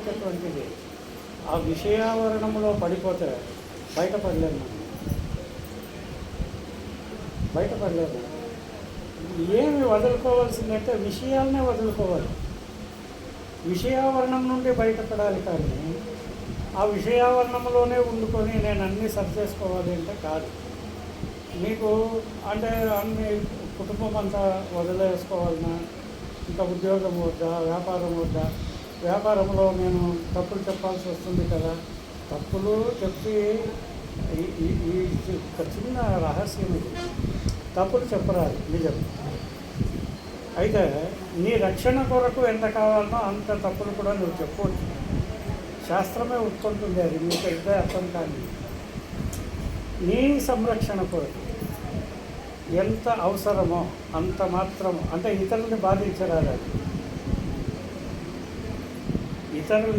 అనేటటువంటిది ఆ విషయావరణంలో పడిపోతే బయటపడలేము మనం. బయటపడలేము ఏమి వదులుకోవాల్సిందంటే విషయాలనే వదులుకోవాలి. విషయావరణం నుండి బయటపడాలి కానీ ఆ విషయావరణంలోనే ఉండుకొని నేను అన్నీ సరి చేసుకోవాలి అంటే కాదు. మీకు అంటే అన్ని కుటుంబం అంతా వదిలేసుకోవాలన్నా ఇంకా ఉద్యోగం వద్దా? వ్యాపారం వద్దా? వ్యాపారంలో నేను తప్పులు చెప్పాల్సి వస్తుంది కదా. తప్పులు చెప్పి ఈ- చిన్న రహస్యం ఇది. తప్పులు చెప్పరాదు నిజం. అయితే నీ రక్షణ కొరకు ఎంత కావాలనో అంత తప్పులు కూడా నువ్వు చెప్పవచ్చు. శాస్త్రమే ఒప్పుకుంటుంది అది నీకు ఇదే అర్థం కానీ నీ సంరక్షణ కొరకు ఎంత అవసరమో అంత మాత్రమో అంటే ఇతరుల్ని బాధించరాదు అది. ఇతరుల్ని